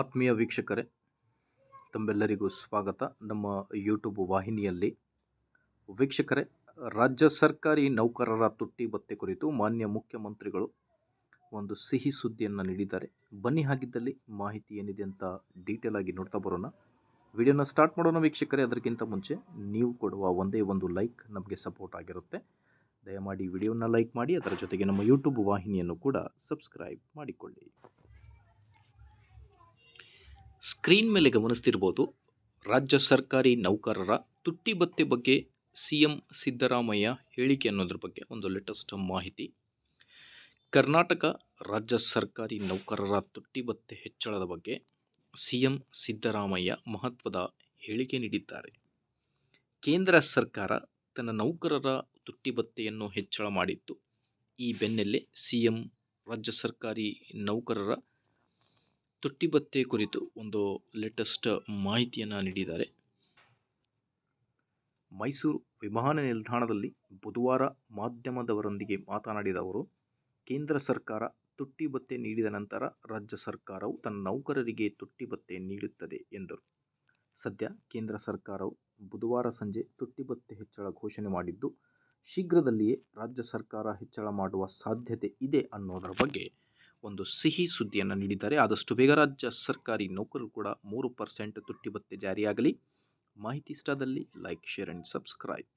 ಆತ್ಮೀಯ ವೀಕ್ಷಕರೇ, ತಮ್ಮೆಲ್ಲರಿಗೂ ಸ್ವಾಗತ. ನಮ್ಮ ಯೂಟ್ಯೂಬ್ ವಾಹಿನಿಯಲ್ಲಿ ವೀಕ್ಷಕರೇ, ರಾಜ್ಯ ಸರ್ಕಾರಿ ನೌಕರರ ತುಟ್ಟಿ ಭತ್ತೆ ಕುರಿತು ಮಾನ್ಯ ಮುಖ್ಯಮಂತ್ರಿಗಳು ಒಂದು ಸಿಹಿ ಸುದ್ದಿಯನ್ನು ನೀಡಿದ್ದಾರೆ. ಬನ್ನಿ, ಹಾಗಿದ್ದಲ್ಲಿ ಮಾಹಿತಿ ಏನಿದೆ ಅಂತ ಡೀಟೇಲ್ ಆಗಿ ನೋಡ್ತಾ ಬರೋಣ. ವಿಡಿಯೋನ ಸ್ಟಾರ್ಟ್ ಮಾಡೋಣ ವೀಕ್ಷಕರೇ. ಅದಕ್ಕಿಂತ ಮುಂಚೆ ನೀವು ಕೊಡುವ ಒಂದೇ ಒಂದು ಲೈಕ್ ನಮಗೆ ಸಪೋರ್ಟ್ ಆಗಿರುತ್ತೆ. ದಯಮಾಡಿ ವಿಡಿಯೋನ ಲೈಕ್ ಮಾಡಿ, ಅದರ ಜೊತೆಗೆ ನಮ್ಮ ಯೂಟ್ಯೂಬ್ ವಾಹಿನಿಯನ್ನು ಕೂಡ ಸಬ್ಸ್ಕ್ರೈಬ್ ಮಾಡಿಕೊಳ್ಳಿ. ಸ್ಕ್ರೀನ್ ಮೇಲೆ ಗಮನಿಸ್ತಿರ್ಬೋದು, ರಾಜ್ಯ ಸರ್ಕಾರಿ ನೌಕರರ ತುಟ್ಟಿ ಭತ್ಯೆ ಬಗ್ಗೆ ಸಿ ಎಂ ಸಿದ್ದರಾಮಯ್ಯ ಹೇಳಿಕೆ ಅನ್ನೋದ್ರ ಬಗ್ಗೆ ಒಂದು ಲೇಟೆಸ್ಟ್ ಮಾಹಿತಿ. ಕರ್ನಾಟಕ ರಾಜ್ಯ ಸರ್ಕಾರಿ ನೌಕರರ ತುಟ್ಟಿ ಭತ್ಯೆ ಹೆಚ್ಚಳದ ಬಗ್ಗೆ ಸಿ ಎಂ ಸಿದ್ದರಾಮಯ್ಯ ಮಹತ್ವದ ಹೇಳಿಕೆ ನೀಡಿದ್ದಾರೆ. ಕೇಂದ್ರ ಸರ್ಕಾರ ತನ್ನ ನೌಕರರ ತುಟ್ಟಿ ಭತ್ಯೆಯನ್ನು ಹೆಚ್ಚಳ ಮಾಡಿತ್ತು. ಈ ಬೆನ್ನಲ್ಲೇ ಸಿ ಎಂ ರಾಜ್ಯ ಸರ್ಕಾರಿ ನೌಕರರ ತುಟ್ಟಿ ಭತ್ತೆ ಕುರಿತು ಒಂದು ಲೇಟೆಸ್ಟ್ ಮಾಹಿತಿಯನ್ನು ನೀಡಿದ್ದಾರೆ. ಮೈಸೂರು ವಿಮಾನ ನಿಲ್ದಾಣದಲ್ಲಿ ಬುಧವಾರ ಮಾಧ್ಯಮದವರೊಂದಿಗೆ ಮಾತನಾಡಿದ ಅವರು, ಕೇಂದ್ರ ಸರ್ಕಾರ ತುಟ್ಟಿ ಭತ್ತೆ ನೀಡಿದ ನಂತರ ರಾಜ್ಯ ಸರ್ಕಾರವು ತನ್ನ ನೌಕರರಿಗೆ ತುಟ್ಟಿ ಭತ್ತೆ ನೀಡುತ್ತದೆ ಎಂದರು. ಸದ್ಯ ಕೇಂದ್ರ ಸರ್ಕಾರವು ಬುಧವಾರ ಸಂಜೆ ತುಟ್ಟಿ ಭತ್ತೆ ಹೆಚ್ಚಳ ಘೋಷಣೆ ಮಾಡಿದ್ದು, ಶೀಘ್ರದಲ್ಲಿಯೇ ರಾಜ್ಯ ಸರ್ಕಾರ ಹೆಚ್ಚಳ ಮಾಡುವ ಸಾಧ್ಯತೆ ಇದೆ ಅನ್ನೋದರ ಬಗ್ಗೆ ಒಂದು ಸಿಹಿ ಸುದ್ದಿಯನ್ನು ನೀಡಿದ್ದಾರೆ. ಆದಷ್ಟು ಬೇಗ ರಾಜ್ಯ ಸರ್ಕಾರಿ ನೌಕರರು ಕೂಡ ಮೂರು ಪರ್ಸೆಂಟ್ ತುಟ್ಟಿ ಭತ್ಯೆ ಜಾರಿಯಾಗಲಿ. ಮಾಹಿತಿ ಇಷ್ಟದಲ್ಲಿ ಲೈಕ್, ಶೇರ್ ಆ್ಯಂಡ್ ಸಬ್ಸ್ಕ್ರೈಬ್.